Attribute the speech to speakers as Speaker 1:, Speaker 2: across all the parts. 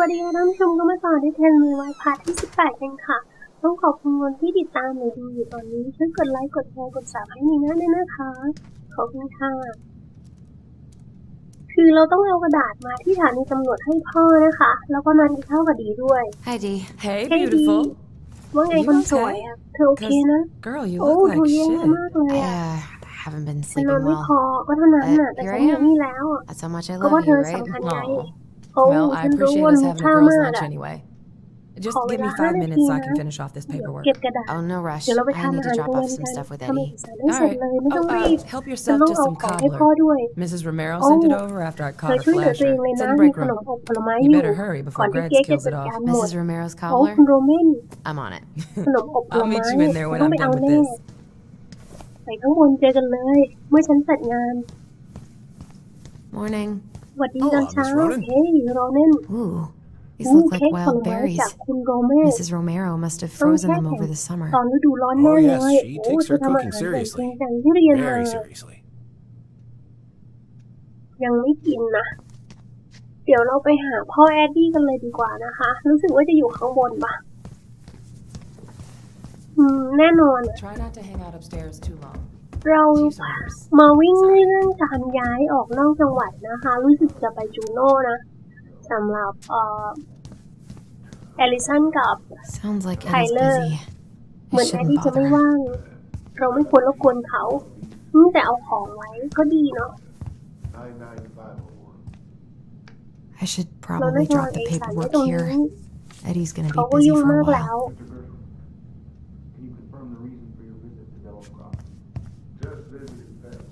Speaker 1: วัสดีค่ะท่านผู้ชมก็มาต่อที่เทนมีไวพาร์ทที่ 18 กันค่ะ ต้องขอบคุณคนที่ติดตามหรือดูอยู่ตอนนี้ ช่วยกดไลค์ กดแชร์ กดซับให้มีหน้าด้วยนะคะ ขอบคุณค่ะ คือเราต้องเอากระดาษมาที่สถานีตำรวจให้พ่อนะคะ แล้วก็นัดกินข้าวกับดีด้วย
Speaker 2: Hi, Dee.
Speaker 3: Hey,
Speaker 1: Hey,
Speaker 3: beautiful.
Speaker 1: ว่าไง
Speaker 3: You
Speaker 1: คนส
Speaker 3: okay?
Speaker 1: วยอะเธอโอเคนะ
Speaker 3: Girl, you
Speaker 1: โอ้
Speaker 3: look
Speaker 1: เธอ
Speaker 3: like
Speaker 1: แย่
Speaker 3: shit.
Speaker 1: มากเลย
Speaker 2: I
Speaker 1: อะ
Speaker 2: uh, haven't been
Speaker 1: ฉันนอน
Speaker 2: sleeping
Speaker 1: ไม่พอ
Speaker 2: well.
Speaker 1: ก็เท่านั้นน่ะ
Speaker 2: Uh,
Speaker 1: แต่
Speaker 2: here
Speaker 1: ฉัน
Speaker 2: I
Speaker 1: อยู่
Speaker 2: am.
Speaker 1: นี่แล้วอะ
Speaker 2: That's how much I
Speaker 1: เพราะว่า
Speaker 2: love
Speaker 1: เธ
Speaker 2: you,
Speaker 1: อ
Speaker 2: right?
Speaker 1: สำคัญไง
Speaker 3: Aw.
Speaker 1: โอ้
Speaker 3: Well, I
Speaker 1: ฉันรู้
Speaker 3: appreciate
Speaker 1: ว่า
Speaker 3: us
Speaker 1: มี
Speaker 3: having a
Speaker 1: ค่า
Speaker 3: girls'
Speaker 1: มาก
Speaker 3: lunch
Speaker 1: อะ
Speaker 3: anyway. Just
Speaker 1: Call
Speaker 3: give
Speaker 1: it
Speaker 3: me
Speaker 1: a
Speaker 3: five
Speaker 1: honey,
Speaker 3: minutes so I can
Speaker 1: Tina.
Speaker 3: finish off this
Speaker 1: เดี๋ยว
Speaker 3: paperwork.
Speaker 1: เก็บกระดาษ
Speaker 2: Oh, no rush.
Speaker 1: เดี๋ยวเราไป
Speaker 2: I
Speaker 1: ทาน
Speaker 2: need
Speaker 1: อา
Speaker 2: to
Speaker 1: หารก
Speaker 2: drop
Speaker 1: ลางวัน
Speaker 2: off
Speaker 1: กั
Speaker 2: some
Speaker 1: น
Speaker 2: stuff with
Speaker 1: ทำเอ
Speaker 2: Eddie.
Speaker 1: กสารให้
Speaker 3: All
Speaker 1: เสร็จ
Speaker 3: right.
Speaker 1: เลยไม่ต้อง
Speaker 3: Oh,
Speaker 1: รีบ
Speaker 3: uh, help
Speaker 1: ฉัน
Speaker 3: yourself
Speaker 1: ต้อง
Speaker 3: to
Speaker 1: เอา
Speaker 3: some
Speaker 1: ของให้พ่อ
Speaker 3: cobbler.
Speaker 1: ด้วย
Speaker 3: Mrs. Romero
Speaker 1: โอ้
Speaker 3: sent it over after I
Speaker 1: เธ
Speaker 3: caught
Speaker 1: อ
Speaker 3: a
Speaker 1: ช่วยเหลือตัวเอง
Speaker 3: flasher.
Speaker 1: เลย
Speaker 3: It's
Speaker 1: นะ
Speaker 3: in the
Speaker 1: มี
Speaker 3: break
Speaker 1: ขนม
Speaker 3: room.
Speaker 1: อบผลไม้อ
Speaker 3: You
Speaker 1: ยู่
Speaker 3: better hurry
Speaker 1: ก่อน
Speaker 3: before
Speaker 1: ที่
Speaker 3: Greg
Speaker 1: เก๊จะ
Speaker 3: kills
Speaker 1: จั
Speaker 3: it
Speaker 1: ดการ
Speaker 3: off.
Speaker 1: หมด
Speaker 2: Mrs. Romero's
Speaker 1: โอ้
Speaker 2: cobbler?
Speaker 1: คุณโรเมน
Speaker 2: I'm on it.
Speaker 1: ขนมอบผล
Speaker 3: I'll
Speaker 1: ไม้
Speaker 3: meet you in there when
Speaker 1: ต้อง
Speaker 3: I'm
Speaker 1: ไปเอา
Speaker 3: done with
Speaker 1: แน่
Speaker 3: this.
Speaker 1: ไปข้างบนเจอกันเลย เมื่อฉันเสร็จงาน
Speaker 2: Morning.
Speaker 1: สวัสดี
Speaker 4: Hello,
Speaker 1: ตอนเช้า
Speaker 4: Miss Ronan.
Speaker 1: เฮ้ยโรเนน
Speaker 2: Ooh, these
Speaker 1: อู้
Speaker 2: look
Speaker 1: เค้ก
Speaker 2: like
Speaker 1: ผล
Speaker 2: wild
Speaker 1: ไม้
Speaker 2: berries.
Speaker 1: จากคุณโรเมน
Speaker 2: Mrs. Romero must have frozen them over the summer.
Speaker 1: ตอนฤดูร้อนแน่
Speaker 4: Oh,
Speaker 1: เล
Speaker 4: yes,
Speaker 1: ย
Speaker 4: she
Speaker 1: โอ้
Speaker 4: takes
Speaker 1: เธอ
Speaker 4: her
Speaker 1: ทำอา
Speaker 4: cooking
Speaker 1: หารอย่างจริง
Speaker 4: seriously.
Speaker 1: จังที่เรียนมา
Speaker 4: Very seriously.
Speaker 1: ยังไม่กินนะ เดี๋ยวเราไปหาพ่อแอดดี้กันเลยดีกว่านะคะ รู้สึกว่าจะอยู่ข้างบนปะอืม แน่นอนอะ
Speaker 3: Try not to hang out upstairs too long.
Speaker 1: เรา
Speaker 3: Chief's orders.
Speaker 1: มาวิ่งเรื่องการย้ายออกนอกจังหวัดนะคะ รู้สึกจะไปจูโน่นะสำหรับเอ่อเอลิสันกับ
Speaker 2: Sounds like Eddie's
Speaker 1: Tyler.
Speaker 2: busy.
Speaker 1: เหมือ
Speaker 2: I
Speaker 1: นแอดดี้
Speaker 2: shouldn't
Speaker 1: จะไม่
Speaker 2: bother.
Speaker 1: ว่าง เราไม่ควรรบกวนเขาอืมแต่เอาของไว้ก็ดีเนาะ
Speaker 2: I should
Speaker 1: เราได้
Speaker 2: probably
Speaker 1: วาง
Speaker 2: drop
Speaker 1: เอ
Speaker 2: the
Speaker 1: กสารไว้
Speaker 2: paperwork
Speaker 1: ตรงนี้
Speaker 2: here. Eddie's gonna
Speaker 1: เขา
Speaker 2: be
Speaker 1: ก็
Speaker 2: busy
Speaker 1: ยุ่ง
Speaker 2: for a
Speaker 1: มากแล้ว
Speaker 2: while.
Speaker 5: Can you confirm the reason for your visit to Delaware Cross? Just visiting family.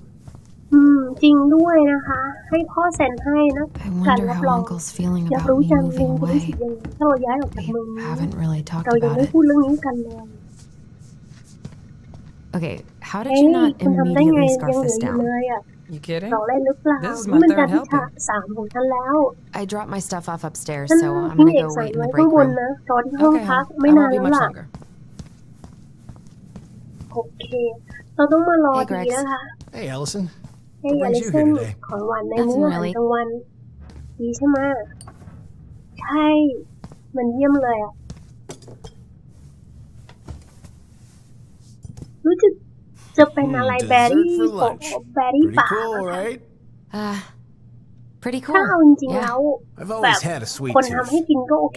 Speaker 1: อืม จริงด้วยนะคะ ให้พ่อเซ็นให้นะ
Speaker 2: I
Speaker 1: การ
Speaker 2: wonder
Speaker 1: รับ
Speaker 2: how
Speaker 1: รอง
Speaker 2: Uncle's feeling
Speaker 1: อยาก
Speaker 2: about
Speaker 1: รู้
Speaker 2: me
Speaker 1: จังลุ
Speaker 2: moving
Speaker 1: งจะรู้สึก
Speaker 2: away.
Speaker 1: ยังไงถ้าเราย้ายออกจากเมือง
Speaker 2: We
Speaker 1: นี้
Speaker 2: haven't really talked
Speaker 1: เรายัง
Speaker 2: about
Speaker 1: ไม่
Speaker 2: it.
Speaker 1: พูดเรื่องนี้กันเลย
Speaker 2: Okay, how did
Speaker 1: เฮ้ย
Speaker 2: you not
Speaker 1: คุณทำได้ไง
Speaker 2: immediately
Speaker 1: ยัง
Speaker 2: scarf
Speaker 1: เหลือ
Speaker 2: this
Speaker 1: อยู่
Speaker 2: down?
Speaker 1: เลยอะ
Speaker 3: You kidding?
Speaker 1: เราเล่นหรือเปล่า
Speaker 3: This is
Speaker 1: นี่
Speaker 3: my
Speaker 1: มัน
Speaker 3: third
Speaker 1: การที่
Speaker 3: helping.
Speaker 1: สามของฉันแล้ว
Speaker 2: I dropped my stuff off upstairs,
Speaker 1: ฉัน
Speaker 2: so I'm
Speaker 1: ทิ้ง
Speaker 2: gonna
Speaker 1: เอก
Speaker 2: go
Speaker 1: สาร
Speaker 2: wait in
Speaker 1: ไว้
Speaker 2: the
Speaker 1: ข้าง
Speaker 2: break
Speaker 1: บน
Speaker 2: room.
Speaker 1: นะรอที่ห้อง
Speaker 3: Okay,
Speaker 1: พัก
Speaker 3: I
Speaker 1: ไม่
Speaker 3: won't
Speaker 1: นาน
Speaker 3: be
Speaker 1: แล้ว
Speaker 3: much
Speaker 1: ล่ะ
Speaker 3: longer.
Speaker 1: โอเค เราต้องมารอ
Speaker 2: Hey,
Speaker 1: ดี
Speaker 2: Grex.
Speaker 1: นะคะ
Speaker 4: Hey, Allison.
Speaker 1: ให้อ
Speaker 4: What
Speaker 1: ลิ
Speaker 4: brings you
Speaker 1: เซน
Speaker 4: here today?
Speaker 1: ของหวานใน
Speaker 2: Nothing
Speaker 1: มื้ออาหาร
Speaker 2: really.
Speaker 1: กลางวัน ดีใช่ไหมใช่ มันเยี่ยมเลยอะรู้สึกจะเป็น
Speaker 4: Hmm,
Speaker 1: อะไร
Speaker 4: dessert
Speaker 1: แบรี่
Speaker 4: for
Speaker 1: ของ
Speaker 4: lunch.
Speaker 1: แบรี่
Speaker 4: Pretty
Speaker 1: ป่า
Speaker 4: cool,
Speaker 1: นะคะ
Speaker 4: right?
Speaker 2: Uh, pretty
Speaker 1: ถ้า
Speaker 2: cool.
Speaker 1: เอาจริงๆ
Speaker 2: Yeah.
Speaker 1: แล้ว
Speaker 4: I've always had a sweet
Speaker 1: คนทำให้
Speaker 4: tooth.
Speaker 1: กินก็โอเค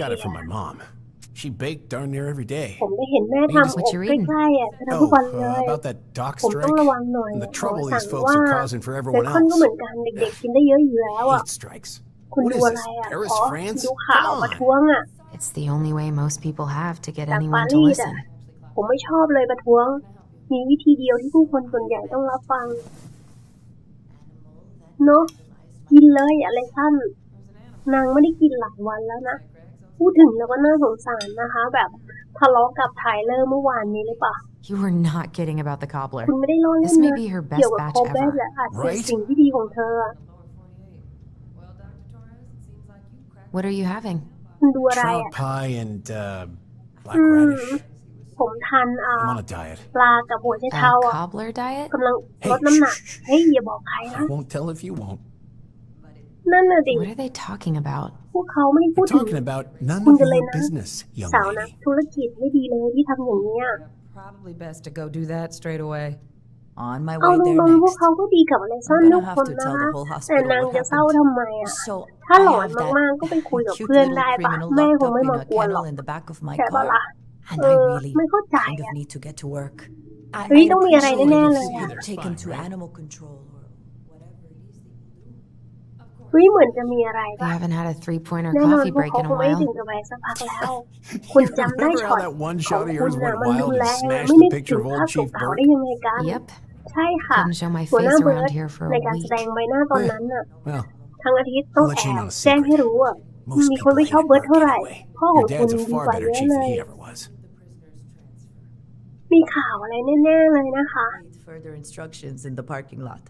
Speaker 4: Got it from
Speaker 1: อะ
Speaker 4: my mom. She baked darn near every day.
Speaker 1: ผมได้เห็นแม่ทำอบ
Speaker 2: What you
Speaker 1: ใ reading? กล้ๆอะจะทำทุก
Speaker 4: Oh,
Speaker 1: วันเล
Speaker 4: uh,
Speaker 1: ย
Speaker 4: about that dock
Speaker 1: ผมต้อง
Speaker 4: strike
Speaker 1: ระวังหน่อย
Speaker 4: and the
Speaker 1: ขอ
Speaker 4: trouble
Speaker 1: สั่ง
Speaker 4: these folks
Speaker 1: ว่า
Speaker 4: are causing for
Speaker 1: เบ
Speaker 4: everyone
Speaker 1: คอนก็เหมือน
Speaker 4: else.
Speaker 1: กันเด็กๆกินได้เยอะอยู่แล้วอะ
Speaker 4: Hate strikes.
Speaker 1: คุณ
Speaker 4: What
Speaker 1: ดู
Speaker 4: is
Speaker 1: อะไร
Speaker 4: this?
Speaker 1: อะ
Speaker 4: Paris,
Speaker 1: อ๋อ
Speaker 4: France?
Speaker 1: ดูข่าว
Speaker 4: Come
Speaker 1: ประ
Speaker 4: on.
Speaker 1: ท้วงอะ
Speaker 2: It's the only way most people have to get
Speaker 1: จากปา
Speaker 2: anyone to
Speaker 1: รีสอะ
Speaker 2: listen.
Speaker 1: ผมไม่ชอบเลยประท้วง มีวิธีเดียวที่ผู้คนส่วนใหญ่ต้องรับฟัง เนาะกินเลยอะไรสั้น นางไม่ได้กินหลายวันแล้วนะ พูดถึงแล้วก็น่าสงสารนะคะ แบบทะเลาะกับไทเลอร์เมื่อวานนี้หรือเปล่า
Speaker 2: You were not kidding about the cobbler.
Speaker 1: คุณไม่ได้ล้อเล่น
Speaker 2: This may
Speaker 1: นะ
Speaker 2: be her
Speaker 1: เกี่ยว
Speaker 2: best
Speaker 1: กับ
Speaker 2: batch
Speaker 1: โคเบส
Speaker 2: ever.
Speaker 1: และอาจเป็น
Speaker 4: Right?
Speaker 1: สิ่งที่ดีของเธออะ
Speaker 2: What are you having?
Speaker 1: คุณดูอะไร
Speaker 4: Trout
Speaker 1: อะ
Speaker 4: pie and uh, black
Speaker 1: Hmm.
Speaker 4: radish.
Speaker 1: ผมทานอ่า
Speaker 4: I'm on a diet.
Speaker 1: ปลากับหัวไช
Speaker 2: A
Speaker 1: เท้าอะ
Speaker 2: cobbler diet?
Speaker 1: กำลังลดน้ำหนัก เฮ้ยอย่าบอกใครนะ
Speaker 4: I won't tell if you won't.
Speaker 1: นั่นน่ะดิ
Speaker 2: What are they talking about?
Speaker 1: พวกเขาไม่ได้พูด
Speaker 4: We're
Speaker 1: ถึง
Speaker 4: talking about none
Speaker 1: Kung
Speaker 4: of your
Speaker 1: galay na.
Speaker 4: business, young
Speaker 1: สาวนัก
Speaker 4: lady.
Speaker 1: ธุรกิจไม่ดีเลยที่ทำอย่างนี้ย
Speaker 3: Probably best to go do that straight away.
Speaker 6: On my
Speaker 1: เอา
Speaker 6: way
Speaker 1: ต
Speaker 6: there
Speaker 1: รงๆพวก
Speaker 6: next.
Speaker 1: เขาก็ดีกับอะไรซ่อน
Speaker 6: I'm
Speaker 1: ทุ
Speaker 6: gonna
Speaker 1: ก
Speaker 6: have
Speaker 1: คน
Speaker 6: to
Speaker 1: นะ
Speaker 6: tell
Speaker 1: คะ
Speaker 6: the whole
Speaker 1: แต่
Speaker 6: hospital
Speaker 1: นาง
Speaker 6: what
Speaker 1: จะเศร้า
Speaker 6: happened.
Speaker 1: ทำไมอะ
Speaker 6: So
Speaker 1: ถ้า
Speaker 6: I
Speaker 1: หลอน
Speaker 6: have
Speaker 1: มาก
Speaker 6: that
Speaker 1: ๆก็ไปคุยกับ
Speaker 6: cute
Speaker 1: เพื่อน
Speaker 6: little
Speaker 1: ได้ปะ
Speaker 6: criminal
Speaker 1: แม่
Speaker 6: locked
Speaker 1: คง
Speaker 6: up
Speaker 1: ไม่
Speaker 6: in
Speaker 1: มา
Speaker 6: a
Speaker 1: กวนหรอก
Speaker 6: kennel in the back of my
Speaker 1: ใช่ปะ
Speaker 6: car,
Speaker 1: ล่ะ
Speaker 6: and
Speaker 1: เอ
Speaker 6: I
Speaker 1: อ
Speaker 6: really
Speaker 1: ไม่เข้าใจ
Speaker 6: kind of
Speaker 1: อะ
Speaker 6: need to get to work. I,
Speaker 1: เฮ้ย
Speaker 6: I'd
Speaker 1: ต้องมีอะไร
Speaker 6: appreciate
Speaker 1: แน่
Speaker 6: it
Speaker 1: ๆเลย
Speaker 6: if you
Speaker 1: อะ
Speaker 6: were
Speaker 4: There's
Speaker 6: taken
Speaker 4: fine,
Speaker 6: to
Speaker 4: right?
Speaker 6: animal control or whatever it is that you do.
Speaker 1: เฮ้ยเหมือนจะมีอะไร
Speaker 2: We
Speaker 1: ปะ
Speaker 2: haven't had a three pointer
Speaker 1: แน่นอน
Speaker 2: coffee
Speaker 1: พวก
Speaker 2: break
Speaker 1: เขา
Speaker 2: in
Speaker 1: ค
Speaker 2: a
Speaker 1: งไม่ถึง
Speaker 2: while.
Speaker 1: กับแหวกสักพักแล้ว คุณ
Speaker 4: You
Speaker 1: จำได้
Speaker 4: remember
Speaker 1: ช็อ
Speaker 4: how
Speaker 1: ต
Speaker 4: that one
Speaker 1: ของ
Speaker 4: shot of
Speaker 1: คุ
Speaker 4: yours
Speaker 1: ณนะ
Speaker 4: went
Speaker 1: มันรุ
Speaker 4: wild
Speaker 1: นแร
Speaker 4: and
Speaker 1: งอะ
Speaker 4: smashed
Speaker 1: ไม่
Speaker 4: the
Speaker 1: นึกถึ
Speaker 4: picture
Speaker 1: ง
Speaker 4: of
Speaker 1: ภาพ
Speaker 4: old Chief
Speaker 1: เก่าๆ
Speaker 4: Burt?
Speaker 1: ได้ยังไงกัน
Speaker 2: Yep.
Speaker 1: ใช่ค่ะ
Speaker 2: Couldn't show my
Speaker 1: หัวห
Speaker 2: face
Speaker 1: น้าเบิร์
Speaker 2: around
Speaker 1: ด
Speaker 2: here for
Speaker 1: ใน
Speaker 2: a
Speaker 1: การแส
Speaker 2: week.
Speaker 1: ดงใบหน้าตอนนั้นน่ะ
Speaker 4: Well,
Speaker 1: ทั้งอาทิตย์ต้อง
Speaker 4: I'll let
Speaker 1: แอ
Speaker 4: you
Speaker 1: บ
Speaker 4: know a
Speaker 1: แจ้ง
Speaker 4: secret.
Speaker 1: ให้รู้อะ
Speaker 4: most
Speaker 1: มีคน
Speaker 4: people
Speaker 1: ไม่ชอบ
Speaker 4: hated
Speaker 1: เบิร์ด
Speaker 4: Burke
Speaker 1: เท่าไหร่
Speaker 4: anyway.
Speaker 1: พ่อของ
Speaker 4: Your
Speaker 1: คุณ
Speaker 4: dad's
Speaker 1: ดี
Speaker 4: a
Speaker 1: ก
Speaker 4: far
Speaker 1: ว่า
Speaker 4: better
Speaker 1: เยอะ
Speaker 4: chief
Speaker 1: เล
Speaker 4: than
Speaker 1: ย
Speaker 4: he ever was.
Speaker 1: มีข่าวอะไรแน่ ๆ เลยนะคะ
Speaker 6: Need further instructions in the parking lot.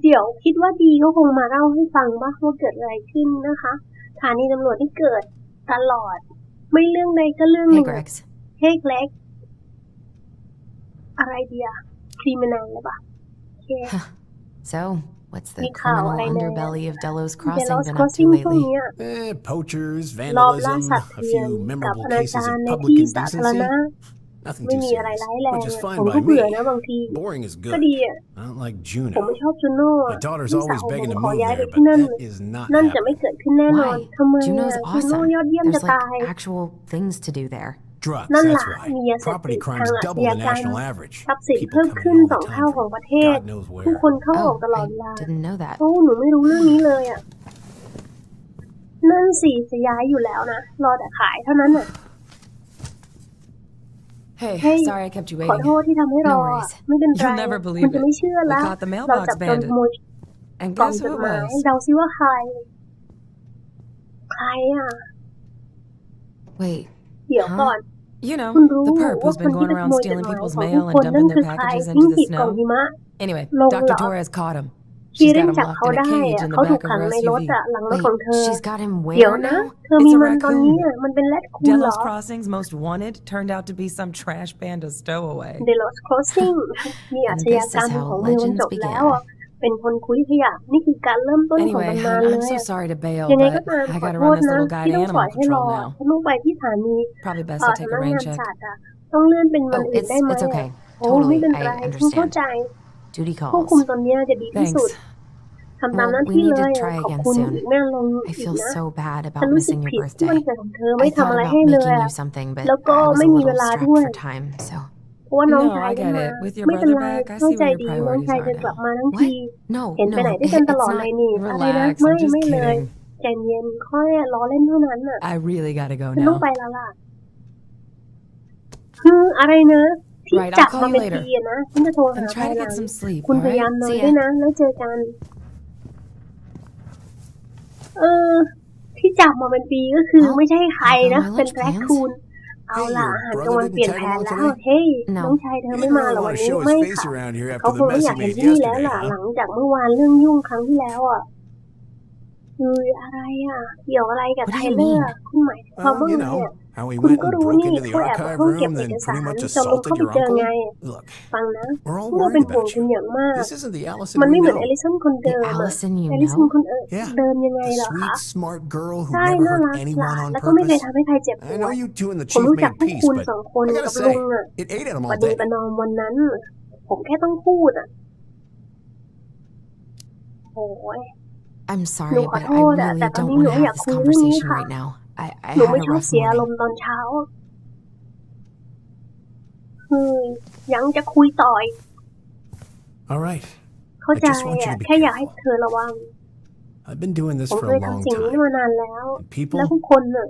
Speaker 1: เดี๋ยวคิดว่าดีเขาคงมาเล่าให้ฟังว่าเกิดอะไรขึ้นนะคะสถานีตำรวจที่เกิดตลอด ไม่เรื่องใดก็เรื่องหนึ่งเฮกเล็ก อะไรเดียครีมนานหรือเปล่า
Speaker 2: So, what's the criminal underbelly of Delos Crossing been up to lately?
Speaker 4: Eh, poachers, vandalism, a few memorable cases of public indecency.
Speaker 1: ไม่มีอะไรร้ายแรงผมก็เบื่อนะบางทีก็ดีผมไม่ชอบจูโน่พี่สาวผมขอย้ายไปที่นั่นนั่นจะไม่เกิดขึ้นแน่นอนทำไมจูโน่ยอดเยี่ยมจะตาย
Speaker 2: นั่นแหละ
Speaker 4: มี
Speaker 1: ยาเสพติ
Speaker 4: ด
Speaker 1: ทาง
Speaker 4: อัช
Speaker 1: ญา
Speaker 4: กรร
Speaker 1: ทรัพย์สินเพิ่มขึ้นสองเท่าของประเทศผู้คนเข้าออกตลอดเวลาโอ้หนูไม่รู้เรื่องนี้เลยอะนั่นสี่ะย้ายอยู่แล้วนะรอแต่ขายเท่านั้นอะ
Speaker 3: Hey, sorry I kept you waiting.
Speaker 2: No worries.
Speaker 3: You'll never believe
Speaker 1: it. จะไม่เชื่อ
Speaker 3: We caught the mailbox bandit. And guess who it was?
Speaker 2: Wait, huh?
Speaker 3: You know, the perp who's been going around stealing people's mail and dumping their packages into the snow. Anyway, Dr. Torres caught him.
Speaker 1: คีริ
Speaker 3: น
Speaker 1: จับเขาได้อะเขาถูกขังในรถอะหลังรถของเธอ เดี๋ยวนะ เธอมีมันตอนนี้อะมันเป็นแรดคูนเหรอเดลัสครอสซิงส์มีอาชญากรรมของมือจบแล้วเป็นคนคุยขยะนี่คือการเริ่มต้นของตำนานเลยยังไงก็ตามขอโทษนะที่ต้องปล่อยให้รอลูกไปที่สถานีเออสำนักงานสัตว์ต้องเลื่อนเป็นวันอื่นได้ไหมโอ้ไม่เป็นไรฉันเข้าใจ
Speaker 2: Duty
Speaker 1: ควบคุมตอนนี้จะดีที่สุดทำตามนั้
Speaker 2: น
Speaker 1: ที่เลยขอบคุณแม่ลงอีกนะฉันรู้สึกผิดที่มันเกิดของเธอไม่ทำอะไรให้เลย แล้วก็ไม่มีเวลาด้วยเพราะว่าน้องชายจะมาไม่เป็นไรเข้าใจดีน้องชายจะกลับมาทั้งทีเห็นไปไหนด้วยกันตลอดเลยนี่อะไรนะไม่ไม่เลยใจเย็นค่อยล้อเล่นเท่านั้นอะฉันต้องไปแล้วล่ะคืออะไรนะ ที่จับมาเป็นปีนะฉันจะโทรหา
Speaker 3: and
Speaker 1: ยังคุณพยายามนอน
Speaker 2: See
Speaker 1: ด้วยนะ แล้วเจอกัน เออ ที่จับมาเป็นปีก็คือไม่ใช่ใครนะเป็นแรค
Speaker 2: plans?
Speaker 1: คูน เอาล่ะอาหารกลางวันเปลี่ยนแผนแล้วเฮ้ยน้องชายเธอไม่มาหรอวันนี้ไม่ค่ะเขาคงไม่อยากเห็นที่นี่แล้วล่ะหลังจากเมื่อวานเรื่องยุ่งครั้งที่แล้วอะคืออะไรอะ เกี่ยวอะไรกับไทเลอร์คุณหมายความ
Speaker 4: Well,
Speaker 1: ว่า
Speaker 4: you
Speaker 1: ไง
Speaker 4: know,
Speaker 1: อะ
Speaker 4: How he
Speaker 1: คุณ
Speaker 4: went
Speaker 1: ก็
Speaker 4: and
Speaker 1: รู้
Speaker 4: broke
Speaker 1: นี่
Speaker 4: into the
Speaker 1: เขาแอบเอา
Speaker 4: archive
Speaker 1: ห้องเก็บ
Speaker 4: room,
Speaker 1: เอ
Speaker 4: then
Speaker 1: กสา
Speaker 4: pretty ร much
Speaker 1: จนเราเข้า assaulted ไป
Speaker 4: your
Speaker 1: เจอไง
Speaker 4: uncle? Look,
Speaker 1: ฟังนะ
Speaker 4: we're all
Speaker 1: พวกเราเป็
Speaker 4: worried น
Speaker 1: ห่วง
Speaker 4: about
Speaker 1: คุณอ you. ย่างมาก
Speaker 4: This isn't the Allison
Speaker 1: มันไม่
Speaker 4: we
Speaker 1: เหมือน
Speaker 4: know.
Speaker 1: เอลิสันคนเดิ
Speaker 2: The
Speaker 1: มอะ
Speaker 2: Allison
Speaker 1: เอ you ลิสัน
Speaker 2: know?
Speaker 1: คนเออ
Speaker 4: Yeah.
Speaker 1: เดิมยังไง
Speaker 4: The
Speaker 1: เหรอคะ
Speaker 4: sweet, smart girl who
Speaker 1: ใช่
Speaker 4: never
Speaker 1: น่า
Speaker 4: hurt
Speaker 1: รักห
Speaker 4: anyone
Speaker 1: ลาน
Speaker 4: on
Speaker 1: แล้วก็ไม่เคย
Speaker 4: purpose.
Speaker 1: ทำให้ใครเจ็บป
Speaker 4: I
Speaker 1: ว
Speaker 4: know
Speaker 1: ด
Speaker 4: you two and the
Speaker 1: ผม
Speaker 4: chief
Speaker 1: รู้จัก
Speaker 4: made
Speaker 1: พวก
Speaker 4: peace,
Speaker 1: คุณ
Speaker 4: but
Speaker 1: สองคน
Speaker 4: I
Speaker 1: กั
Speaker 4: gotta
Speaker 1: บลุ
Speaker 4: say, ง
Speaker 1: อะ
Speaker 4: it ate at him
Speaker 1: ป
Speaker 4: all
Speaker 1: ระดี
Speaker 4: day.
Speaker 1: ประนอมวันนั้น ผมแค่ต้องพูดอะโอ้ย
Speaker 2: I'm หนู sorry,
Speaker 1: ขอ
Speaker 2: but
Speaker 1: โท
Speaker 2: I
Speaker 1: ษอะ
Speaker 2: really
Speaker 1: แต่ตอน
Speaker 2: don't
Speaker 1: นี้ห
Speaker 2: want นู to
Speaker 1: อ
Speaker 2: ยา
Speaker 1: ก have
Speaker 2: this
Speaker 1: คุยเรื่องนี้
Speaker 2: conversation
Speaker 1: ค่ะ
Speaker 2: right now. I, I
Speaker 1: หนู
Speaker 2: had
Speaker 1: ไม่
Speaker 2: a
Speaker 1: ชอบ
Speaker 2: rough
Speaker 1: เสียอารม
Speaker 2: morning.
Speaker 1: ณ์ตอนเช้าอืมยังจะคุยต่อย
Speaker 4: All right.
Speaker 1: เข้าใจ
Speaker 4: I just want you to
Speaker 1: อะ
Speaker 4: be
Speaker 1: แค่อยากให้
Speaker 4: careful.
Speaker 1: เธอระวัง
Speaker 4: I've been doing this
Speaker 1: ผม
Speaker 4: for
Speaker 1: เค
Speaker 4: a
Speaker 1: ย
Speaker 4: long
Speaker 1: ทำสิ่งนี้
Speaker 4: time.
Speaker 1: มานานแล้ว
Speaker 4: And
Speaker 1: แล้ว people, ผู้คนน่ะ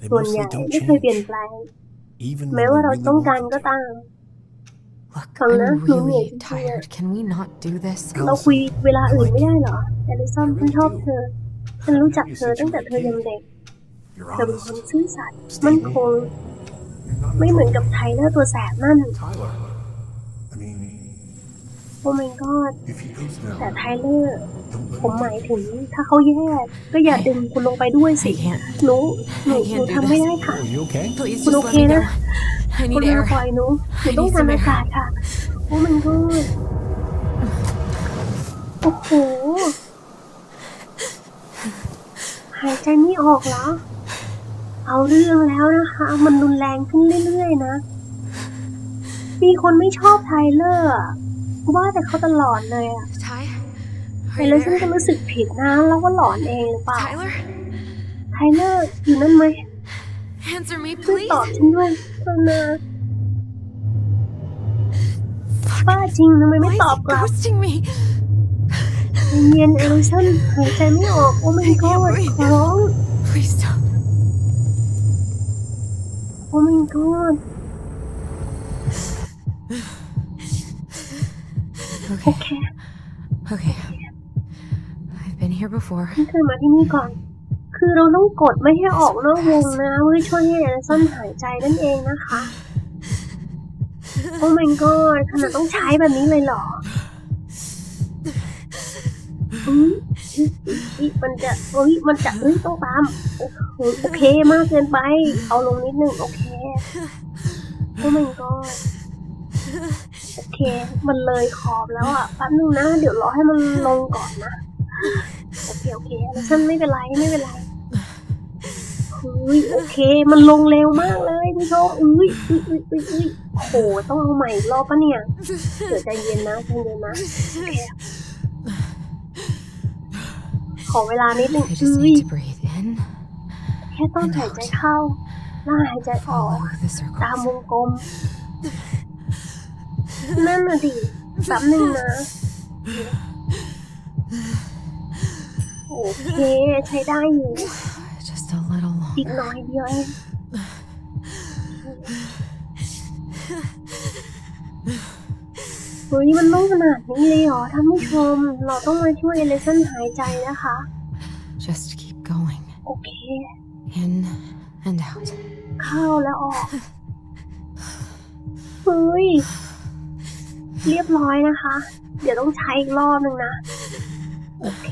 Speaker 4: they
Speaker 1: ส่วนให
Speaker 4: mostly ญ่ don't
Speaker 1: ไม่เคยเปลี่ยน
Speaker 4: change,
Speaker 1: แปลง
Speaker 4: even
Speaker 1: แม้
Speaker 4: when
Speaker 1: ว่า
Speaker 4: we
Speaker 1: เรา
Speaker 4: really
Speaker 1: ต้องการ
Speaker 4: want
Speaker 1: ก็
Speaker 4: them
Speaker 1: ตาม
Speaker 2: Look,
Speaker 1: Còn
Speaker 2: nữa,
Speaker 1: I'm hướng
Speaker 2: really
Speaker 1: về
Speaker 2: tired. Can we not do this? to.
Speaker 1: เราคุย Allison, เวลา I อื่น like ไม่ you. ได้เหรอแอลิซอน I ฉัน really ชอบ do. เธอ ฉันรู้จักเธอตั้งแต่เธอยังเด็กเธอเป็นคนซื่อสัตย์มั่นคง ไม่เหมือนกับไทเลอร์ตัวแสบนั่นโอ้ my god แต่ไทเลอร์ผมหมายถึงถ้าเขาแย่ก็อย่าดึงคุณลงไปด้วยสิหนูหนูหนูทำไม่ได้ค่ะคุณโอเคนะคุณร
Speaker 2: อ
Speaker 1: คล่อยหนูหนูต้องการอากาศค่ะโอ้ my god โอ้โหายใจไม่ออกแล้วเอาเรื่องแล้วนะคะ มันรุนแรงขึ้นเรื่อยๆนะ มีคนไม่ชอบไทเลอร์กูว่าแต่เขาตลอดเลยอะไทเลอร์ฉันก็รู้สึกผิดนะ แล้วก็หลอนเองหรือเปล่า ไทเลอร์อยู่นั่นไหมช่วยตอบฉันด้วยนะนะป้าจริงทำไมไม่ตอบกลับ เย็นเอลิสันหายใจไม่ออก โอ้ my god ขอร้อง
Speaker 2: Please stop
Speaker 1: โอเคโอเค
Speaker 2: I've been here before.
Speaker 1: ฉันเคยมาที่นี่ก่อน คือเราต้องกดไม่ให้ออกนอกวงนะเพื่อช่วยให้เอลิสันหายใจนั่นเองนะคะ โอ้ my god ขนาดต้องใช้แบบนี้เลยเหรอ มันจะเฮ้ยมันจะอุ้ยต้องตามโอ้โหโอเคมากเกินไป เอาลงนิดนึงโอเคโอ้ my god โอเค มันเลยขอบแล้วอะแป๊บนึงนะ เดี๋ยวรอให้มันลงก่อนนะ โอเคโอเคฉันไม่เป็นไรไม่เป็นไรอุ้ยโอเค มันลงเร็วมากเลยพี่โชคอุ้ยอุ้ยอุ้ยอุ้ยอุ้ยโอ้โหต้องเอาใหม่อีกรอบปะเนี่ยเดี๋ยวใจเย็นนะใจเย็นนะโอเค ขอเวลานิดนึง
Speaker 2: I just
Speaker 1: อุ้ย
Speaker 2: need to breathe in
Speaker 1: แค่ต้องหายใจเข้าแล้วหายใจออก
Speaker 2: follow the
Speaker 1: ตามว
Speaker 2: circles.
Speaker 1: งกลม นั่นน่ะดิแป๊บนึงนะ โอเค ใช้ได้อยู่
Speaker 2: Just a little
Speaker 1: อีก
Speaker 2: longer.
Speaker 1: น้อยเดียวเอง ฮ้ยมันต้องขนาดนี้เลยเหรอท่านผู้ชม เราต้องมาช่วยเอเลสันหายใจนะคะ
Speaker 2: Just keep going.
Speaker 1: โอเค
Speaker 2: In and out.
Speaker 1: เข้าแล้วออกเฮ้ยเรียบร้อยนะคะ เดี๋ยวต้องใช้อีกรอบหนึ่งนะ โอเค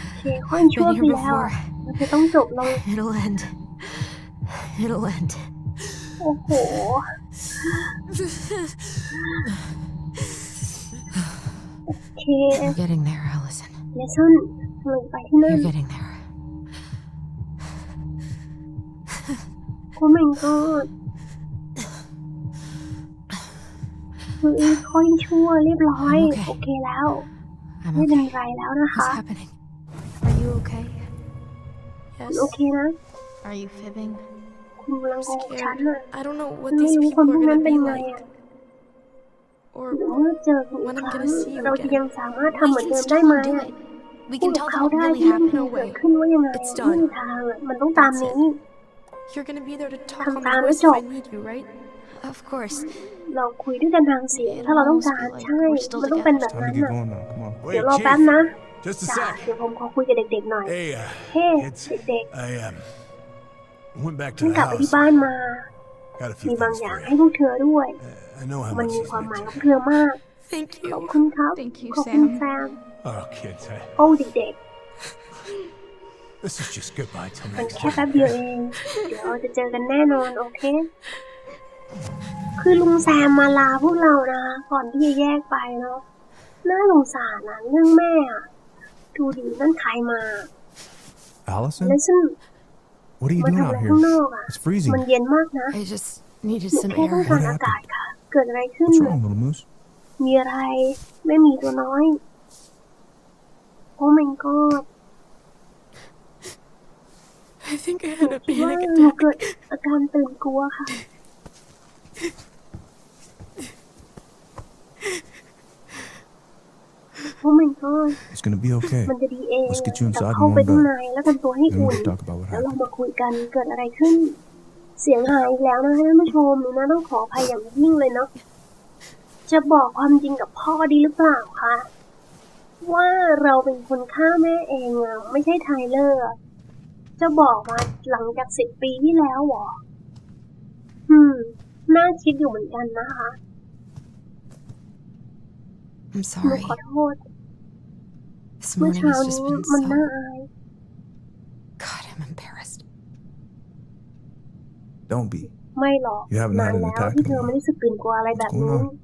Speaker 1: โอเคค่อยชั่ว
Speaker 2: Been
Speaker 1: ไป
Speaker 2: here
Speaker 1: แล้ว
Speaker 2: before.
Speaker 1: มันจะต้องจบลง
Speaker 2: It'll end. It'll end.
Speaker 1: โอ้โห โอเค
Speaker 2: You're getting there, Allison.
Speaker 1: เลสันลงไปที่นั่น
Speaker 2: You're getting there.
Speaker 1: โอ้ my god เฮ้ยค่อยชั่วเรียบร้อย
Speaker 2: โอเค
Speaker 1: โอเคแล้ว
Speaker 2: I'm
Speaker 1: ไม่เป็น
Speaker 2: okay.
Speaker 1: ไรแล้วนะคะ
Speaker 2: What's happening?
Speaker 7: Are you okay?
Speaker 1: คุณ
Speaker 7: Yes.
Speaker 1: โอเคนะ
Speaker 7: Are you fibbing?
Speaker 1: คุณกำลังโกหกฉัน
Speaker 7: Scared.
Speaker 1: อะ
Speaker 7: I don't know
Speaker 1: ฉั
Speaker 7: what
Speaker 1: นไม่
Speaker 7: these
Speaker 1: รู้ค
Speaker 7: people
Speaker 1: นพ
Speaker 7: are
Speaker 1: วกนั้น
Speaker 7: gonna
Speaker 1: เป็น
Speaker 7: be
Speaker 1: ไง
Speaker 7: like.
Speaker 1: อะ
Speaker 7: Or
Speaker 1: หรือเมื่อเจอกันอีก
Speaker 7: When
Speaker 1: ค
Speaker 7: I'm
Speaker 1: รั้ง
Speaker 7: gonna see you
Speaker 1: เราจะ
Speaker 7: again.
Speaker 1: ยังสามารถทำ
Speaker 7: we
Speaker 1: เหมือน
Speaker 7: can
Speaker 1: เดิม
Speaker 7: still
Speaker 1: ได้ไหม
Speaker 7: do
Speaker 1: อะ
Speaker 7: it. We
Speaker 1: พูด
Speaker 7: can
Speaker 1: กับ
Speaker 7: tell
Speaker 1: เขา
Speaker 7: them
Speaker 1: ได้
Speaker 7: what
Speaker 1: ที่
Speaker 7: really
Speaker 1: มัน
Speaker 7: happened.
Speaker 1: เกิ
Speaker 7: No
Speaker 1: ด
Speaker 7: way.
Speaker 1: ขึ้นว่ายังไง
Speaker 7: It's
Speaker 1: ไม่
Speaker 7: done.
Speaker 1: มีทางอะมันต้องตามนี้
Speaker 7: You're gonna be there to talk
Speaker 1: Come
Speaker 7: on the
Speaker 1: down,
Speaker 7: voice
Speaker 1: let's
Speaker 7: if I
Speaker 1: go.
Speaker 7: need you, right?
Speaker 2: Of course.
Speaker 1: เราคุยด้วยกันทางเสียงถ้าเราต้องการใช่ มันต้องเป็นแบบ
Speaker 5: Time
Speaker 1: นั้
Speaker 5: to
Speaker 1: น
Speaker 5: get
Speaker 1: อะ
Speaker 5: going now. Come on.
Speaker 1: เดี๋ยวรอแป๊บนะ
Speaker 4: Just a
Speaker 1: จ้า
Speaker 4: sec.
Speaker 1: เดี๋ยวผมขอคุยกับเด็กๆหน่อย
Speaker 4: Hey, uh,
Speaker 1: เฮ้
Speaker 4: kids.
Speaker 1: เด็ก
Speaker 4: I um went back
Speaker 1: ๆ
Speaker 4: to
Speaker 1: ฉัน
Speaker 4: the
Speaker 1: กลับไปที่
Speaker 4: house.
Speaker 1: บ้านมา
Speaker 4: Got a
Speaker 1: มี
Speaker 4: few
Speaker 1: บาง
Speaker 4: things
Speaker 1: อย่าง
Speaker 4: for
Speaker 1: ให้
Speaker 4: you.
Speaker 1: พวกเธอด้วย
Speaker 4: Uh, I know how
Speaker 1: มัน
Speaker 4: much
Speaker 1: มี
Speaker 4: these
Speaker 1: ความหมาย
Speaker 4: mean
Speaker 1: กับ
Speaker 4: to
Speaker 1: เธอมาก
Speaker 7: Thank
Speaker 1: ขอบ
Speaker 7: you.
Speaker 1: คุณครับ
Speaker 7: Thank you,
Speaker 1: ขอบคุณ
Speaker 7: Sam.
Speaker 1: แซม
Speaker 4: you. Oh, kids, hey,
Speaker 1: โอ้เด็ก
Speaker 4: this is just goodbye till
Speaker 1: ๆมัน
Speaker 4: next
Speaker 1: แค่
Speaker 4: time.
Speaker 1: แป๊บเดียวเอง เดี๋ยวจะเจอกันแน่นอน โอเค คือลุงแซมมาลาพวกเรานะ ก่อนที่จะแยกไปเนาะ น่าสงสารนะเรื่องแม่อะดูดีนั่นใครมา
Speaker 4: Allison,
Speaker 1: แล้วซึ่ง
Speaker 4: what are you
Speaker 1: มา
Speaker 4: doing
Speaker 1: ทำอะไร
Speaker 4: out
Speaker 1: ข้างน
Speaker 4: here?
Speaker 1: อกอ่ะ
Speaker 4: It's freezing.
Speaker 1: มันเย็นมากนะ
Speaker 2: I just needed
Speaker 1: หนู
Speaker 2: some
Speaker 1: แค่ต้อง
Speaker 2: air.
Speaker 1: การอากาศค่ะ เกิดอะไรขึ้น
Speaker 4: What's wrong, little moose?
Speaker 1: มีอะไร ไม่มีตัวน้อย โอ้ my god
Speaker 7: I think I
Speaker 1: หนู
Speaker 7: had a
Speaker 1: คิดว่า
Speaker 7: panic
Speaker 1: หนู
Speaker 7: attack.
Speaker 1: เกิดอาการตื่นกลัวค่ะ โอ้ my god
Speaker 4: It's gonna be okay.
Speaker 1: มันจะดีเอง
Speaker 4: Let's get you
Speaker 1: แต่
Speaker 4: inside
Speaker 1: เข้า
Speaker 4: and
Speaker 1: ไป
Speaker 4: warmed
Speaker 1: ข้าง
Speaker 4: up.
Speaker 1: ในแล้วทำตัวให้
Speaker 4: Then
Speaker 1: อุ่
Speaker 4: we
Speaker 1: น
Speaker 4: can talk about what
Speaker 1: แล้วเรา
Speaker 4: happened.
Speaker 1: มาคุยกันเกิดอะไรขึ้น เสียงหายอีกแล้วนะคะท่านผู้ชมหนูนะต้องขออภัยอย่างยิ่งเลยเนาะ จะบอกความจริงกับพ่อดีหรือเปล่าคะ ว่าเราเป็นคนฆ่าแม่เองอะไม่ใช่ไทเลอร์อะจะบอกมาหลังจากสิบปีที่แล้วเหรอ อืม น่าคิดอยู่เหมือนกันนะคะ
Speaker 2: I'm
Speaker 1: หนู
Speaker 2: sorry.
Speaker 1: ขอโทษ
Speaker 2: This
Speaker 1: เมื่อ
Speaker 2: morning
Speaker 1: เช้า
Speaker 2: has just
Speaker 1: นี้
Speaker 2: been
Speaker 1: มันน่า
Speaker 2: so.
Speaker 1: อาย
Speaker 2: God, I'm embarrassed.
Speaker 4: Don't be.
Speaker 1: ไม่หรอก
Speaker 4: You haven't
Speaker 1: นาน
Speaker 4: had an
Speaker 1: แล้ว
Speaker 4: attack
Speaker 1: ที่
Speaker 4: in
Speaker 1: เธ
Speaker 4: a
Speaker 1: อ
Speaker 4: while.
Speaker 1: ไม่ได้รู้สึกตื่นกลัวอะไรแบบ
Speaker 4: What's
Speaker 1: นี้
Speaker 4: going on?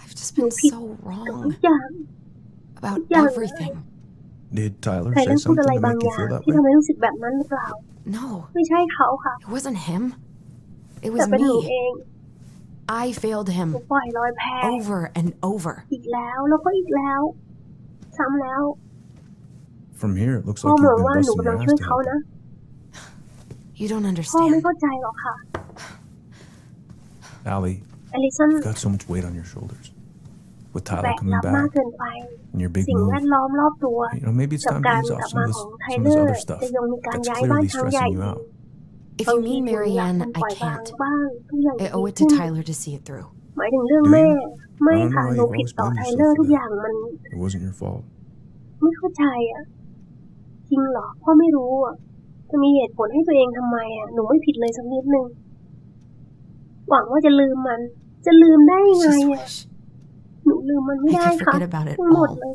Speaker 2: I've just
Speaker 1: You're
Speaker 2: been
Speaker 1: peak-
Speaker 2: so
Speaker 1: กับทุ
Speaker 2: wrong
Speaker 1: กอย่าง
Speaker 2: about
Speaker 1: Yeah.
Speaker 2: everything.
Speaker 4: Did Tyler
Speaker 1: ใคร
Speaker 4: say
Speaker 1: เล่นพูด
Speaker 4: something
Speaker 1: อะไร
Speaker 4: to
Speaker 1: บาง
Speaker 4: make
Speaker 1: อ
Speaker 4: you
Speaker 1: ย่าง
Speaker 4: feel that
Speaker 1: ที่ทำ
Speaker 4: way?
Speaker 1: ให้รู้สึกแบบนั้นหรือเปล่า
Speaker 2: No,
Speaker 1: ไม่ใช่เขาค่ะ
Speaker 2: it wasn't him. It
Speaker 1: แต่
Speaker 2: was
Speaker 1: เป็นหนูเอ
Speaker 2: me.
Speaker 1: ง
Speaker 2: I failed
Speaker 1: หนู
Speaker 2: him
Speaker 1: ปล่อยรอยแพ้
Speaker 2: over and over.
Speaker 1: อีกแล้ว แล้วก็อีกแล้ว ซ้ำแล้ว
Speaker 4: From here, it looks
Speaker 1: พ่อ
Speaker 4: like
Speaker 1: เหมือน
Speaker 4: you've
Speaker 1: ว่า
Speaker 4: been
Speaker 1: หนู
Speaker 4: busting
Speaker 1: กำลัง
Speaker 4: your
Speaker 1: ช่วย
Speaker 4: ass to
Speaker 1: เขา
Speaker 4: help.
Speaker 1: นะ
Speaker 2: You don't
Speaker 1: พ่อไม่
Speaker 2: understand.
Speaker 1: เข้าใจหรอกค่ะ
Speaker 4: Allie,
Speaker 1: อลิสัน
Speaker 4: you've got so much weight on your shoulders. With
Speaker 1: แบ
Speaker 4: Tyler
Speaker 1: ก
Speaker 4: coming
Speaker 1: รับมาก
Speaker 4: back
Speaker 1: เกินไป
Speaker 4: and your big
Speaker 1: สิ่งแว
Speaker 4: move,
Speaker 1: ดล้อมรอบตัว
Speaker 4: you know, maybe it's
Speaker 1: กับ
Speaker 4: time to
Speaker 1: การ
Speaker 4: ease
Speaker 1: กลั
Speaker 4: off
Speaker 1: บ
Speaker 4: some
Speaker 1: มา
Speaker 4: of
Speaker 1: ข
Speaker 4: this,
Speaker 1: องไท
Speaker 4: some of
Speaker 1: เลอ
Speaker 4: this
Speaker 1: ร์
Speaker 4: other stuff
Speaker 1: จะยังมีการ
Speaker 4: that's
Speaker 1: ย้ายบ้าน
Speaker 4: clearly
Speaker 1: ครั้งใหญ่
Speaker 4: stressing you out.
Speaker 2: If
Speaker 1: บาง
Speaker 2: you
Speaker 1: ที
Speaker 2: mean
Speaker 1: หนูอยาก
Speaker 2: Marianne,
Speaker 1: ปล่
Speaker 2: I
Speaker 1: อยวาง
Speaker 2: can't.
Speaker 1: บ้างทุกอย่าง
Speaker 2: I
Speaker 1: จะ
Speaker 2: owe
Speaker 1: ดี
Speaker 2: it
Speaker 1: ขึ้
Speaker 2: to
Speaker 1: น
Speaker 2: Tyler to see it through.
Speaker 1: หมายถึงเรื่อง
Speaker 4: Do you?
Speaker 1: แม่ ไม่
Speaker 4: I don't
Speaker 1: ค่ะ
Speaker 4: know why
Speaker 1: หนู
Speaker 4: you've
Speaker 1: ผิด
Speaker 4: always
Speaker 1: ต่อ
Speaker 4: blamed
Speaker 1: ไท
Speaker 4: yourself
Speaker 1: เลอร์
Speaker 4: for
Speaker 1: ทุก
Speaker 4: that.
Speaker 1: อย่างมัน
Speaker 4: It wasn't your fault.
Speaker 1: ไม่เข้าใจอะ จริงเหรอพ่อไม่รู้อะ จะมีเหตุผลให้ตัวเองทำไมอะ หนูไม่ผิดเลยสักนิดนึง หวังว่าจะลืมมัน จะลืมได้
Speaker 2: I
Speaker 1: ยังไง
Speaker 2: just
Speaker 1: อะ
Speaker 2: wish
Speaker 1: หนูลืมมันไม่
Speaker 2: I
Speaker 1: ได้
Speaker 2: could
Speaker 1: ค่ะ
Speaker 2: forget about it
Speaker 1: ทั้งหมด
Speaker 2: all.
Speaker 1: เลย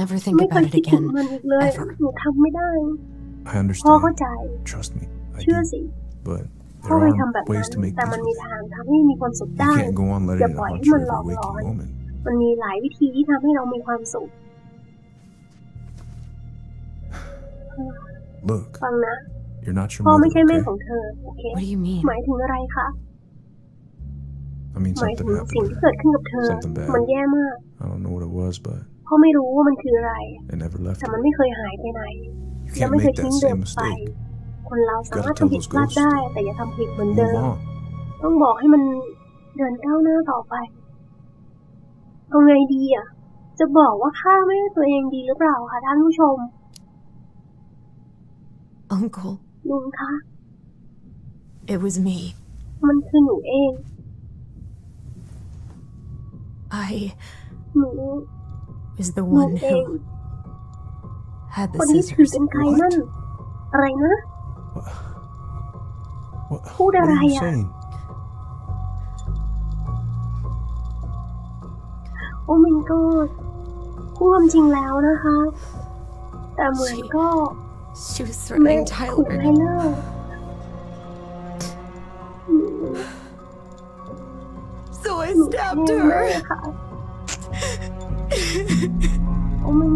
Speaker 2: Never think
Speaker 1: ไม่เคย
Speaker 2: about it
Speaker 1: คิดถึง
Speaker 2: again.
Speaker 1: มันอีกเลย
Speaker 2: ever.
Speaker 1: หนูทำไม่ได้
Speaker 4: I
Speaker 1: พ่อเข้า
Speaker 4: understand.
Speaker 1: ใจ
Speaker 4: Trust me. I
Speaker 1: เชื่อ
Speaker 4: do.
Speaker 1: สิ
Speaker 4: But
Speaker 1: พ่อ
Speaker 4: There
Speaker 1: ให้
Speaker 4: are
Speaker 1: ทำแบบนั้
Speaker 4: ways
Speaker 1: น
Speaker 4: to make
Speaker 1: แต่
Speaker 4: peace
Speaker 1: มันมี
Speaker 4: with it.
Speaker 1: ทางทำให้มีความสุข
Speaker 4: You
Speaker 1: ได้
Speaker 4: can't go on
Speaker 1: อย่า
Speaker 4: letting it
Speaker 1: ปล่อยให้
Speaker 4: haunt you
Speaker 1: มันหลอก
Speaker 4: every
Speaker 1: หลอน
Speaker 4: waking moment.
Speaker 1: มันมีหลายวิธีที่ทำให้เรามีความสุข
Speaker 4: Look,
Speaker 1: ฟังนะ
Speaker 4: you're not your
Speaker 1: พ่อไม่
Speaker 4: mother,
Speaker 1: ใช่แม่
Speaker 4: okay?
Speaker 1: ของเธอ โอเค
Speaker 2: What do you mean?
Speaker 1: หมายถึงอะไรคะ
Speaker 4: I mean,
Speaker 1: หมายถึ
Speaker 4: something
Speaker 1: งสิ่ง
Speaker 4: happened.
Speaker 1: ที่เกิดขึ้นกับเธอ
Speaker 4: Something bad.
Speaker 1: มันแย่มาก
Speaker 4: I don't know what it was, but
Speaker 1: พ่อไม่รู้ว่ามันคืออะไร
Speaker 4: it never left
Speaker 1: แต่มัน
Speaker 4: me.
Speaker 1: ไม่เคยหายไปไหน
Speaker 4: You
Speaker 1: และ
Speaker 4: can't
Speaker 1: ไม่เคย
Speaker 4: make
Speaker 1: ทิ้ง
Speaker 4: that
Speaker 1: เดิ
Speaker 4: same
Speaker 1: มไป
Speaker 4: mistake.
Speaker 1: คนเราสามารถ
Speaker 4: Gotta tell
Speaker 1: ทำผิด
Speaker 4: those
Speaker 1: พลาด
Speaker 4: ghosts
Speaker 1: ได้
Speaker 4: to
Speaker 1: แต่อย่าทำผิดเหมือนเดิม
Speaker 4: Move on.
Speaker 1: ต้องบอกให้มันเดินก้าวหน้าต่อไปเอาไงดีอะ จะบอกว่าฆ่าแม่ตัวเองดีหรือเปล่าคะท่านผู้ชม
Speaker 2: Uncle,
Speaker 1: ลุงคะ
Speaker 2: it was me.
Speaker 1: มันคือหนูเอง
Speaker 2: I
Speaker 1: หนู
Speaker 2: was the
Speaker 1: หนู
Speaker 2: one
Speaker 1: เอง
Speaker 2: who had
Speaker 1: คน
Speaker 2: the
Speaker 1: ที่ถือ
Speaker 2: scissors.
Speaker 1: เป็นใครนั่น อะไรนะ
Speaker 4: What,
Speaker 1: Who
Speaker 4: what
Speaker 1: did
Speaker 4: are you
Speaker 1: I, uh,
Speaker 4: saying?
Speaker 1: โอ้มินก็พูดความจริงแล้วนะคะ แต่เหมือนก็
Speaker 2: She was
Speaker 1: แม่
Speaker 2: threatening
Speaker 1: ขุนไท
Speaker 2: Tyler.
Speaker 1: เลอร์
Speaker 2: So I
Speaker 1: หนู
Speaker 2: stabbed
Speaker 1: แทงแม่
Speaker 2: her.
Speaker 1: ค่ะโอ้มิ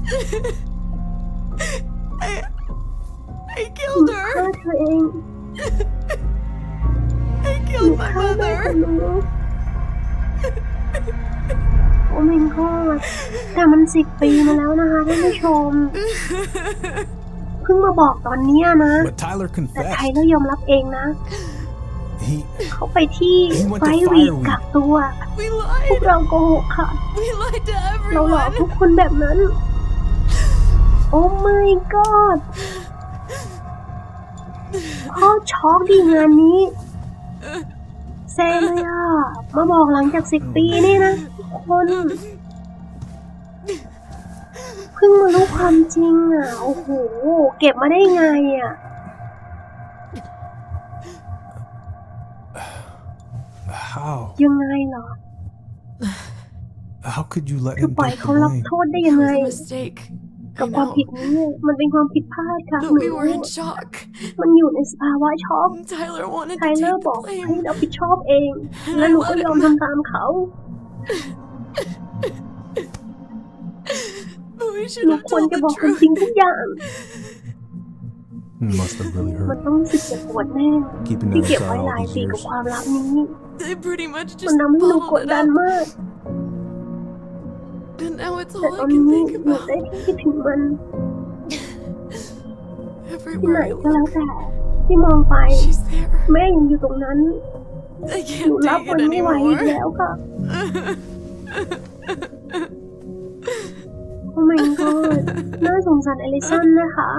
Speaker 1: นก็
Speaker 2: I
Speaker 1: ห
Speaker 2: killed
Speaker 1: นู
Speaker 2: her.
Speaker 1: ฆ่าเธอเอง
Speaker 2: I
Speaker 1: หนู
Speaker 2: killed my
Speaker 1: ฆ่าแม่ข
Speaker 2: mother.
Speaker 1: องหนูโอ้มินก็แต่มันสิบปีมาแล้วนะคะท่านผู้ชม เพิ่งมาบอกตอนเนี้ยนะ
Speaker 4: But Tyler
Speaker 1: แต่ไท
Speaker 4: confessed.
Speaker 1: เลอร์ยอมรับเองนะ
Speaker 4: He
Speaker 1: เขาไปที่
Speaker 4: He went
Speaker 1: ไฟ
Speaker 4: to
Speaker 1: วีด
Speaker 4: Fireweed
Speaker 1: กักตัว
Speaker 2: We
Speaker 1: พวก
Speaker 2: lied.
Speaker 1: เราโกหกค่ะ
Speaker 2: We lied to
Speaker 1: เราหลอก
Speaker 2: everyone.
Speaker 1: ทุกคนแบบนั้น โอ้ my god พ่อช็อกดีงานนี้เซเลยอะ มาบอกหลังจากสิบปีนี่นะทุกคน เพิ่งมารู้ความจริงอะ โอ้โห เก็บมาได้ไงอะ
Speaker 4: how
Speaker 1: ยังไงเหรอ
Speaker 4: how could you let
Speaker 1: คือ
Speaker 4: him
Speaker 1: ปล่อย
Speaker 4: take
Speaker 1: เขา
Speaker 4: the
Speaker 1: รับ
Speaker 4: blame?
Speaker 1: โทษได้
Speaker 2: It
Speaker 1: ยังไง
Speaker 2: was a mistake.
Speaker 1: กับ
Speaker 2: I
Speaker 1: ความ
Speaker 2: know.
Speaker 1: ผิดนี้มันเป็นความผิดพลาดค่ะ
Speaker 2: But
Speaker 1: หนู
Speaker 2: we were in shock.
Speaker 1: มันอยู่ในสภาวะช็อก
Speaker 2: Tyler wanted
Speaker 1: ไท
Speaker 2: to
Speaker 1: เลอ
Speaker 2: take
Speaker 1: ร์บอก
Speaker 2: the
Speaker 1: ให้
Speaker 2: blame.
Speaker 1: รับผิดชอบเอง และหนูก็ยอมทำตามเขา
Speaker 2: But we
Speaker 1: ห
Speaker 2: should
Speaker 1: นู
Speaker 2: have
Speaker 1: ควร
Speaker 2: told
Speaker 1: จะ
Speaker 2: the
Speaker 1: บอกความจริง
Speaker 2: truth.
Speaker 1: ทุกอย่าง
Speaker 4: It must have really
Speaker 1: มัน
Speaker 4: hurt.
Speaker 1: ต้องรู้สึกเจ็บปวดแน่
Speaker 4: Keeping
Speaker 1: ที่
Speaker 4: that
Speaker 1: เก็บไว้
Speaker 4: inside
Speaker 1: ห
Speaker 4: all
Speaker 1: ลาย
Speaker 4: these
Speaker 1: ปีกับ
Speaker 4: years.
Speaker 1: ความลับนี้
Speaker 2: They pretty much
Speaker 1: มัน
Speaker 2: just
Speaker 1: ทำให้หนูก
Speaker 2: bottled
Speaker 1: ด
Speaker 2: it
Speaker 1: ดัน
Speaker 2: up.
Speaker 1: มาก
Speaker 2: And now it's
Speaker 1: แต่
Speaker 2: all
Speaker 1: ตอ
Speaker 2: I
Speaker 1: น
Speaker 2: can
Speaker 1: นี้
Speaker 2: think
Speaker 1: หนู
Speaker 2: about.
Speaker 1: ได้แค่คิดถึงมัน ที่ไหน
Speaker 2: Everywhere I
Speaker 1: ก็แล้ว
Speaker 2: look,
Speaker 1: แต่ที่มองไป
Speaker 2: she's there.
Speaker 1: แม่ยังอยู่ตรงนั้น
Speaker 2: I
Speaker 1: หนู
Speaker 2: can't
Speaker 1: รับ
Speaker 2: take
Speaker 1: มัน
Speaker 2: it
Speaker 1: ไม่ไหวอีก
Speaker 2: anymore.
Speaker 1: แล้วค่ะ โอ้ my god น่าสงสารเอลิสันนะคะ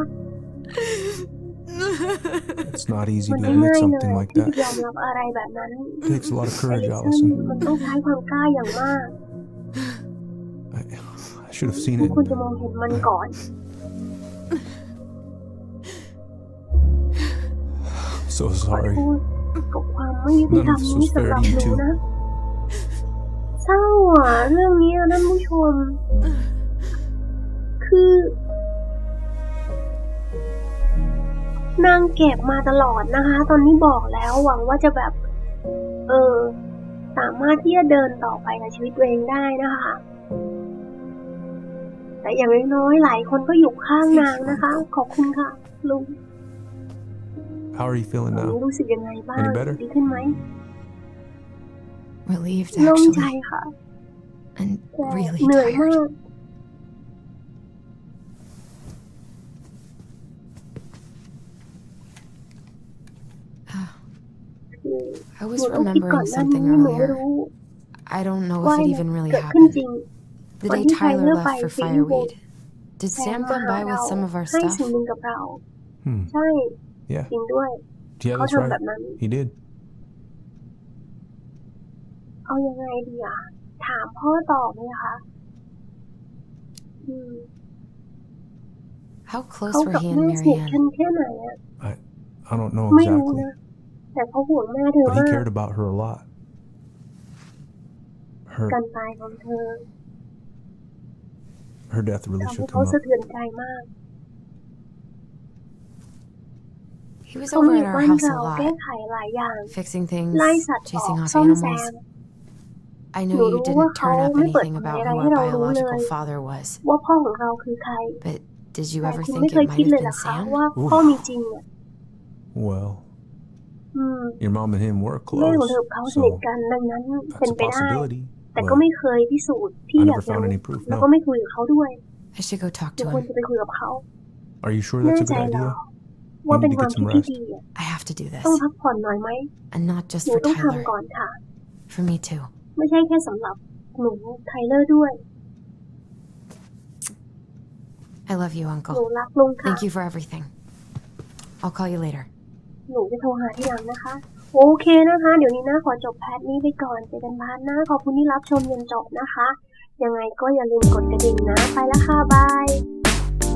Speaker 4: It's not easy
Speaker 1: มัน
Speaker 4: to
Speaker 1: ไม่
Speaker 4: admit
Speaker 1: ง่ายเลย
Speaker 4: something like
Speaker 1: ที่จะยอ
Speaker 4: that.
Speaker 1: มรับอะไรแบบนั้น
Speaker 4: It takes a lot of
Speaker 1: เอ
Speaker 4: courage,
Speaker 1: ลิสัน
Speaker 4: Allison.
Speaker 1: มันต้องใช้ความกล้าอย่างมาก
Speaker 4: I, I should have seen
Speaker 1: ทุก
Speaker 4: it.
Speaker 1: คนจะมองเห็นมันก่อน
Speaker 4: So
Speaker 1: ขอ
Speaker 4: sorry.
Speaker 1: โทษกับความไม่ยุติธรรมนี้สำหรับหนูนะ เศร้าอะเรื่องนี้ท่านผู้ชม คือ นางเก็บมาตลอดนะคะ ตอนนี้บอกแล้วหวังว่าจะแบบ เออ สามารถที่จะเดินต่อไปกับชีวิตตัวเองได้นะคะ แต่อย่างน้อยๆหลายคนก็อยู่ข้างนางนะคะ ขอบคุณค่ะ ลุง
Speaker 4: How are you feeling
Speaker 1: ตอนนี้
Speaker 4: now?
Speaker 1: รู้สึกยังไงบ้าง
Speaker 4: Any better?
Speaker 1: ดีขึ้นไหม
Speaker 2: Relieved,
Speaker 1: โล่งใจ
Speaker 2: actually.
Speaker 1: ค่ะ
Speaker 2: And
Speaker 1: แต่
Speaker 2: really
Speaker 1: เหนื่อย
Speaker 2: tired.
Speaker 1: มากคือ
Speaker 2: I
Speaker 1: ห
Speaker 2: was
Speaker 1: นูต้องคิดก่อน
Speaker 2: remembering
Speaker 1: หน้านี้
Speaker 2: something
Speaker 1: หนูไม่
Speaker 2: earlier.
Speaker 1: รู้
Speaker 2: I don't know
Speaker 1: ว่า
Speaker 2: if it
Speaker 1: เนี่ย
Speaker 2: even really
Speaker 1: เกิดขึ้น
Speaker 2: happened.
Speaker 1: จริง
Speaker 2: The
Speaker 1: When
Speaker 2: day
Speaker 1: did
Speaker 2: Tyler
Speaker 1: Tyler
Speaker 2: left
Speaker 1: buy
Speaker 2: for
Speaker 1: Firewood?
Speaker 2: fireweed. Did
Speaker 1: แซม
Speaker 2: Sam
Speaker 1: มา
Speaker 2: come
Speaker 1: หา
Speaker 2: by
Speaker 1: เรา
Speaker 2: with some of our
Speaker 1: ให้
Speaker 2: stuff?
Speaker 1: สิ่งหนึ่งกับเรา
Speaker 4: Hmm.
Speaker 1: ใช่
Speaker 4: Yeah.
Speaker 1: จริงด้วย
Speaker 4: Yeah,
Speaker 1: เขา
Speaker 4: that's
Speaker 1: ทำแบบ
Speaker 4: right.
Speaker 1: นั้น
Speaker 4: He did.
Speaker 1: เอายังไงดีอ่ะ ถามพ่อต่อไหมคะอืม
Speaker 2: How
Speaker 1: เขา
Speaker 2: close were
Speaker 1: กับ
Speaker 2: he
Speaker 1: แม่
Speaker 2: and
Speaker 1: สนิทกัน
Speaker 2: Marianne?
Speaker 1: แค่ไหนอ่ะ
Speaker 4: I don't know
Speaker 1: ไม่รู้
Speaker 4: exactly.
Speaker 1: นะ แต่เขาห่วงแม่เธอ
Speaker 4: But he
Speaker 1: มาก
Speaker 4: cared about her a lot. Her
Speaker 1: การตายของเธอ
Speaker 4: her death really
Speaker 1: ทำให้
Speaker 4: shook
Speaker 1: เขา
Speaker 4: him
Speaker 1: สะ
Speaker 4: up.
Speaker 1: เทือนใจมาก
Speaker 2: He He was
Speaker 1: เขา
Speaker 2: over
Speaker 1: อยู่
Speaker 2: at
Speaker 1: บ้า
Speaker 2: our
Speaker 1: น
Speaker 2: house
Speaker 1: เรา
Speaker 2: a
Speaker 1: แก้
Speaker 2: lot,
Speaker 1: ไขหลายอย่าง
Speaker 2: fixing things,
Speaker 1: ไล่สัตว์ออก
Speaker 2: chasing off
Speaker 1: ซ่อมแซ
Speaker 2: animals.
Speaker 1: ม
Speaker 2: I
Speaker 1: ห
Speaker 2: know
Speaker 1: นู
Speaker 2: you
Speaker 1: รู้ว่า
Speaker 2: didn't
Speaker 1: เขา
Speaker 2: turn up
Speaker 1: ไม่เปิด
Speaker 2: anything
Speaker 1: เผย
Speaker 2: about
Speaker 1: อะไร
Speaker 2: who
Speaker 1: ให้
Speaker 2: our
Speaker 1: เรารู้เลย
Speaker 2: biological father was,
Speaker 1: ว่าพ่อของเราคือใคร
Speaker 2: but did you
Speaker 1: แต่
Speaker 2: ever
Speaker 1: คุณ
Speaker 2: think
Speaker 1: ไม่
Speaker 2: it
Speaker 1: เคย
Speaker 2: might
Speaker 1: คิด
Speaker 2: have
Speaker 1: เลยเหร
Speaker 2: been
Speaker 1: อคะ
Speaker 2: Sam?
Speaker 1: ว่าพ่อมีจริงอ่ะ
Speaker 4: Well,
Speaker 1: อืม
Speaker 4: your mom and him were
Speaker 1: แม่ของ
Speaker 4: close,
Speaker 1: เธอกับเขาสนิท
Speaker 4: so
Speaker 1: กันดังนั้นเป็น
Speaker 4: that's a
Speaker 1: ไปได้
Speaker 4: possibility.
Speaker 1: แต่ก็
Speaker 4: But
Speaker 1: ไม่เคยพิสูจน์ที่
Speaker 4: I
Speaker 1: อยาก
Speaker 4: never
Speaker 1: จะ
Speaker 4: found
Speaker 1: รู้
Speaker 4: any proof.
Speaker 1: แล้วก็
Speaker 4: No.
Speaker 1: ไม่คุยกับเขาด้วย
Speaker 2: I should go talk
Speaker 1: เดี๋ยว
Speaker 2: to
Speaker 1: ควร
Speaker 2: him.
Speaker 1: จะไปคุยกับเขา
Speaker 4: Are you sure
Speaker 1: แน่
Speaker 4: that's a
Speaker 1: ใจ
Speaker 4: good
Speaker 1: เหรอ
Speaker 4: idea?
Speaker 1: ว่า
Speaker 4: You
Speaker 1: เป็น
Speaker 4: need to
Speaker 1: ความ
Speaker 4: get
Speaker 1: คิด
Speaker 4: some
Speaker 1: ที่
Speaker 4: rest.
Speaker 1: ดีอะ
Speaker 2: I have to do
Speaker 1: ต้อง
Speaker 2: this.
Speaker 1: พักผ่อนหน่อยไหม
Speaker 2: And not just
Speaker 1: หนู
Speaker 2: for
Speaker 1: ต้อง
Speaker 2: Tyler,
Speaker 1: ทำก่อนค่ะ
Speaker 2: for me too.
Speaker 1: ไม่ใช่แค่สำหรับหนูไทเลอร์ด้วย
Speaker 2: I love you,
Speaker 1: หนู
Speaker 2: Uncle.
Speaker 1: รักลุงค่ะ
Speaker 2: Thank you for everything. I'll call you later.
Speaker 1: หนูจะโทรหาที่หลังนะคะ โอเคนะคะ เดี๋ยวนี้นะขอจบแพทนี้ไปก่อนเจอกันพาร์ทหน้าขอบคุณที่รับชมจนจบนะคะ ยังไงก็อย่าลืมกดกระดิ่งนะ ไปแล้วค่ะบาย